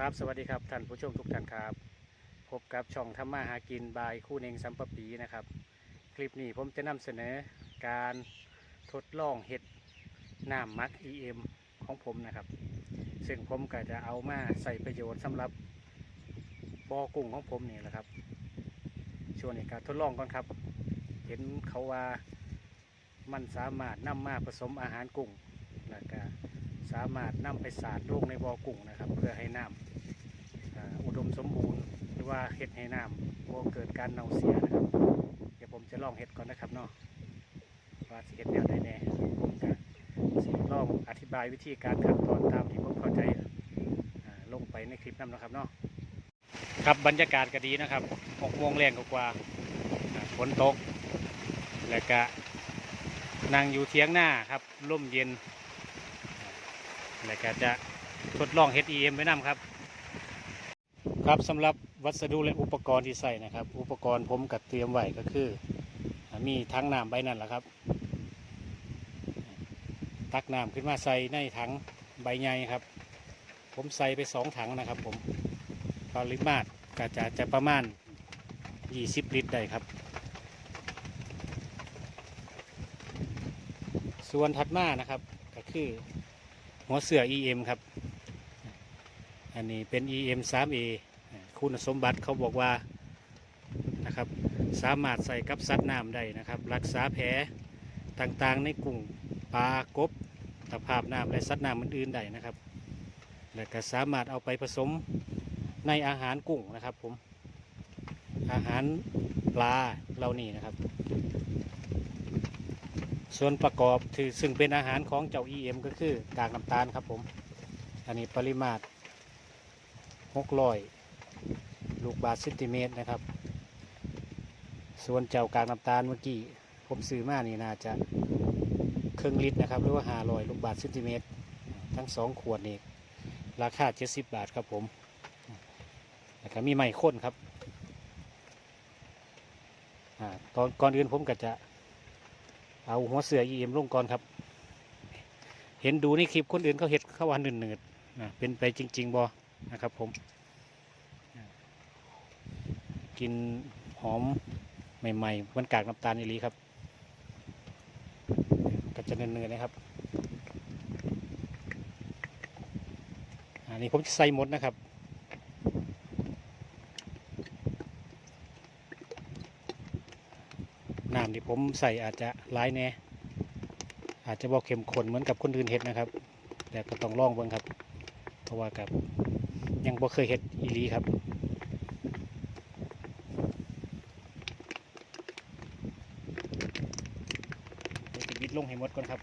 ครับสวัสดีครับท่านผู้ชมทุกท่านครับ พบกับช่องทำมาหากินบายคู่เนงสัมปปีนะครับ คลิปนี้ผมจะนำเสนอการทดลองเห็ดน้ำมัก EM ของผมนะครับ ซึ่งผมก็จะเอามาใส่ประโยชน์สำหรับบอกุ้งของผมนี่แหละครับช่วงนี้การทดลองก่อนครับ เห็นเขาว่ามันสามารถนำมาผสมอาหารกุ้งแล้วก็ สามารถนำไปสาดลงในบ่อกุ้งนะครับ เพื่อให้น้ำอ่าอุดมสมบูรณ์ หรือว่าเห็ดให้น้ำบ่เกิดการเน่าเสียนะครับ เดี๋ยวผมจะลองเห็ดก่อนนะครับเนาะว่าสิเห็ดแนวใดแน่ผมจะลองอธิบายวิธีการขั้นตอนตามที่ผมเข้าใจลงไปในคลิปนั้นนะครับเนาะครับบรรยากาศก็ดีนะครับหกโมงแรงกว่าฝนตก แล้วก็นั่งอยู่เทียงหน้าครับร่มเย็น แล้วก็จะทดลอง HEM ไว้นํครับ ครับสำหรับวัสดุและอุปกรณ์ที่ใส่นะครับ อุปกรณ์ผมกัดเตรียมไว้ก็คือ มีทั้งน้ำใบนั่นแหละครับ ตักน้ำขึ้นมาใส่ในถังใบใหญ่ครับ ผมใส่ไปสองถังนะครับ ผมปริมาตรก็จะจะประมาณ 20 ลิตรได้ครับ ส่วนถัดมานะครับก็คือ หัวเสือ EM ครับ อันนี้เป็น EM 3A คุณสมบัติเขาบอกว่านะครับสามารถใส่กับสัตว์น้ำได้นะครับ รักษาแผลต่างๆในกุ้งปลากบตะภาพน้ำและสัตว์น้ำอื่นๆได้นะครับ และก็สามารถเอาไปผสมในอาหารกุ้งนะครับผมอาหารปลาเหล่านี้นะครับ ส่วนประกอบคือซึ่งเป็นอาหารของเจ้า EM ก็คือกากน้ำตาลครับผม อันนี้ปริมาตร600ลูกบาทเซนติเมตรนะครับ ส่วนเจ้ากากน้ำตาลเมื่อกี้ผมซื้อมานี่น่าจะครึ่งลิตรนะครับหรือว่า500ลูกบาทเซนติเมตร ทั้งสองขวดนี่ราคา 70 บาทครับผมแล้วก็มีไม้ข้นครับอาตอนก่อนอื่นผมก็จะ เอาหัวเสืออีเอ็มลงก่อนครับ เห็นดูในคลิปคนอื่นเขาเห็ดเข้าวันหนืดๆนะเป็นไปจริง ๆบอนะครับผม กินหอมใหม่ๆมันกากน้ำตาลอีลีครับก็จะเนืดๆนะครับอันนี้ผมจะใส่หมดนะครับ น้ำที่ ผมใส่อาจจะร้ายแน่อาจจะบอกเข้มข้นเหมือนกับคนอื่นเห็ดนะครับ แต่ก็ต้องลองเบิ่งครับเพราะว่ากับยังบ่เคยเห็ดอีลีครับเดี๋ยวจะบิดลงให้หมดก่อนครับ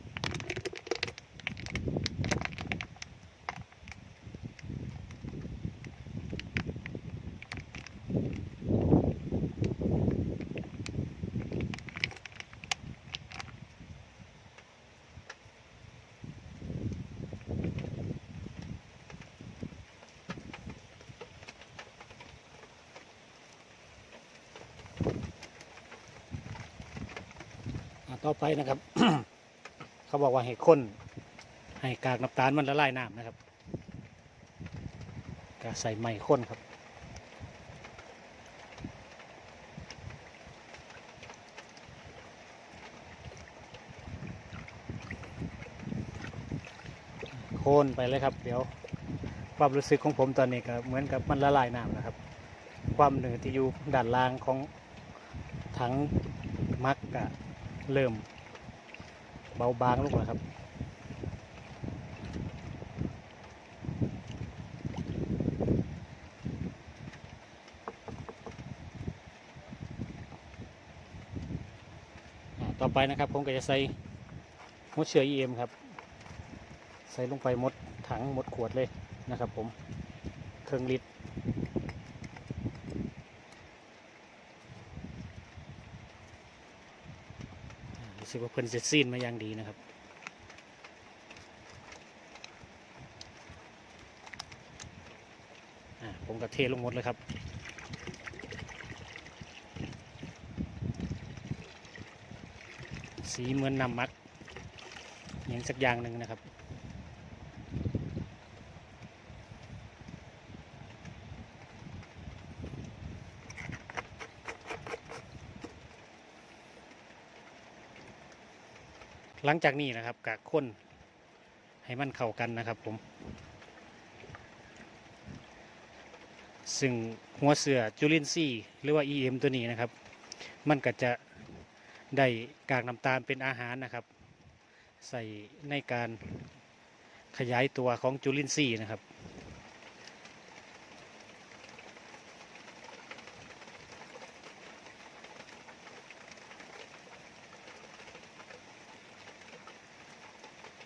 ต่อไปนะครับ เขาบอกว่าให้ข้นให้กากน้ำตาลมันละลายน้ำนะครับก็ใส่ไม้ข้นครับโคนไปเลยครับ เดี๋ยวความรู้สึกของผมตอนนี้ก็เหมือนกับมันละลายน้ำนะครับ ความเหนือที่อยู่ด้านล่างของถังมักกะ เริ่มเบาบางลงแล้วครับต่อไปนะครับผมก็จะใส่มดเชื้อ EM ครับ ใส่ลงไปหมดถังหมดขวดเลยนะครับผมเครื่องลิตร สึกว่าเพิ่นเสร็จสิ้นมาอย่างดีนะครับผมก็เทลงหมดเลยครับสีเหมือนนำมักอย่างสักอย่างหนึ่งนะครับ หลังจากนี้นะครับกะค้นให้มันเข้ากันนะครับผม ซึ่งหัวเสือจุลินทรีย์หรือว่า EM ตัวนี้นะครับ มันก็จะได้กากน้ำตาลเป็นอาหารนะครับ ใส่ในการขยายตัวของจุลินทรีย์นะครับ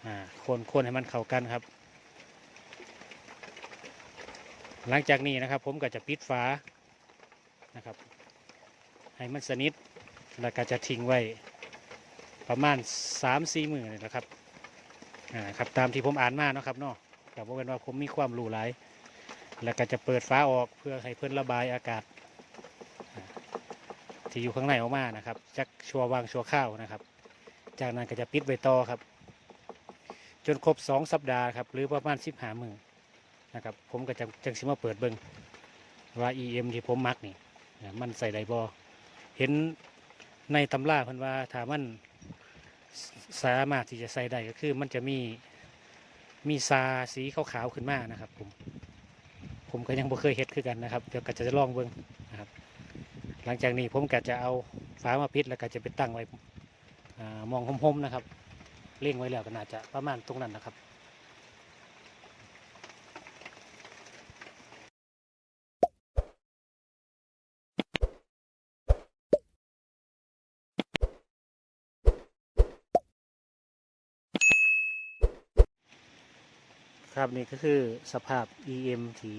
อ่าคนคนให้มันเข้ากันครับ หลังจากนี้นะครับ ผมก็จะปิดฝานะครับ ให้มันสนิทแล้วก็จะทิ้งไว้ประมาณ3-4มือนี่นะครับอ่าครับตามที่ผมอ่านมาเนาะครับเนาะแต่ว่าเป็นว่าผมมีความรู้หลายแล้วก็จะเปิดฟ้าออกเพื่อให้เพื่อนระบายอากาศ ที่อยู่ข้างในออกมานะครับจักชัววางชัวข้าวนะครับ จากนั้นก็จะปิดไว้ต่อครับ จนครบสองสัปดาห์ครับหรือประมาณสิบหามือนะครับผมก็จะจังสิมาเปิดเบิงว่า EM ที่ผมมักนี่มันใส่ไดบอเห็นในตำราพิ่นว่าถามันสามารถที่จะใส่ได้ก็คือมันจะมีมีซาสีขาวๆขึ้นมานะครับผมผมก็ยังบ่เคยเฮ็ดคือกันนะครับเดี๋ยวก็จะลองเบิงนะครับ หลังจากนี้ผมก็จะเอาฝามาปิดแล้วก็จะไปตั้งไว้อมองห่มๆนะครับ เล่งไว้แล้วก็น่าจะประมาณตรงนั้นนะครับครับนี่ก็คือสภาพ EM ที่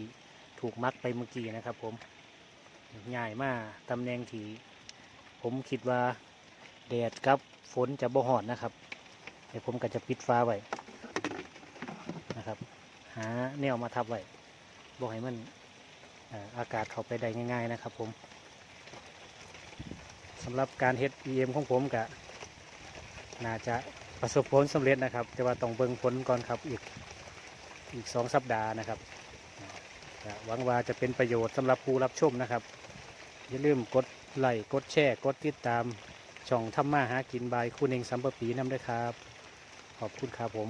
ถูกมัดไปเมื่อกี้นะครับผมง่ายมากตำแหน่งที่ผมคิดว่าแดดกับฝนจะบ่หอดนะครับ ดี๋ยวผมก็จะปิดฟ้าไว้นะครับ หาแนวมาทับไว้บอกให้มันอากาศเข้าไปได้ง่าย ๆนะครับ ผมสำหรับการเฮ็ด EM ของผมก็น่าจะประสบผลสำเร็จนะครับ แต่ว่าต้องเบิ่งผลก่อนครับอีกอีกสองสัปดาห์นะครับหวังว่าจะเป็นประโยชน์สำหรับผู้รับชมนะครับ อย่าลืมกดไลค์กดแชร์ กดติดตาม ช่องทำมาหากินบายคุณเองสัมปปีน้ำด้วยครับ ขอบคุณครับผม